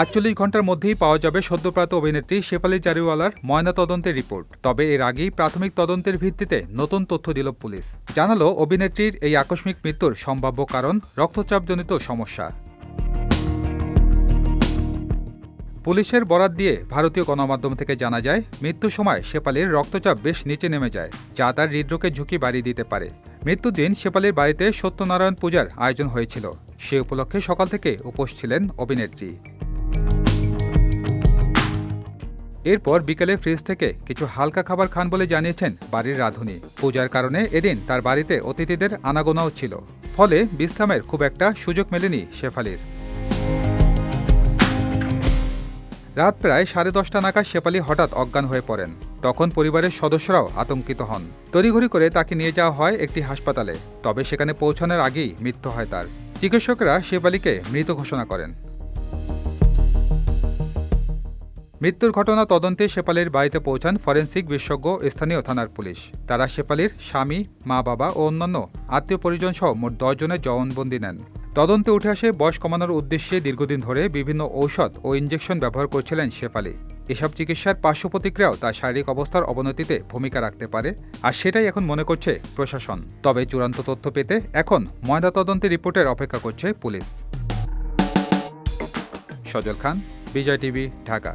আটচল্লিশ ঘণ্টার মধ্যেই পাওয়া যাবে সদ্যপ্রাত অভিনেত্রী শেফালি চারিওয়ালার ময়না তদন্তের রিপোর্ট। তবে এর আগেই প্রাথমিক তদন্তের ভিত্তিতে নতুন তথ্য দিল পুলিশ। জানালো অভিনেত্রীর এই আকস্মিক মৃত্যুর সম্ভাব্য কারণ, রক্তচাপজনিত সমস্যা। পুলিশের বরাত দিয়ে ভারতীয় গণমাধ্যম থেকে জানা যায়, মৃত্যুর সময় শেপালির রক্তচাপ বেশ নিচে নেমে যায়, যা তার হৃদরোগের ঝুঁকি বাড়িয়ে দিতে পারে। মৃত্যুর দিন শেপালির বাড়িতে সত্যনারায়ণ পূজার আয়োজন হয়েছিল। সে উপলক্ষে সকাল থেকে উপোস ছিলেন অভিনেত্রী। এরপর বিকেলে ফ্রিজ থেকে কিছু হালকা খাবার খান বলে জানিয়েছেন বাড়ির রাঁধুনি। পূজার কারণে এদিন তার বাড়িতে অতিথিদের আনাগোনাও ছিল। ফলে বিশ্রামের খুব একটা সুযোগ মেলেনি শেফালির। রাত প্রায় সাড়ে দশটা নাগাদ শেফালি হঠাৎ অজ্ঞান হয়ে পড়েন। তখন পরিবারের সদস্যরাও আতঙ্কিত হন। তড়িঘড়ি করে তাকে নিয়ে যাওয়া হয় একটি হাসপাতালে। তবে সেখানে পৌঁছানোর আগেই মৃত্যু হয় তার। চিকিৎসকরা শেপালিকে মৃত ঘোষণা করেন। মৃত্যুর ঘটনা তদন্তে শেপালির বাড়িতে পৌঁছান ফরেন্সিক বিশেষজ্ঞ, স্থানীয় থানার পুলিশ। তারা শেপালির স্বামী, মা বাবা ও অন্যান্য আত্মীয় পরিজন সহ মোট দশজনের জবানবন্দি নেন। তদন্তে উঠে আসে বয়স কমানোর উদ্দেশ্যে দীর্ঘদিন ধরে বিভিন্ন ঔষধ ও ইঞ্জেকশন ব্যবহার করছিলেন শেফালি এসব চিকিৎসার পার্শ্ব প্রতিক্রিয়াও তার শারীরিক অবস্থার অবনতিতে ভূমিকা রাখতে পারে আর সেটাই এখন মনে করছে প্রশাসন। তবে চূড়ান্ত তথ্য পেতে এখন ময়নাতদন্তের রিপোর্টের অপেক্ষা করছে পুলিশ। সজল খান, বিজয় টিভি, ঢাকা।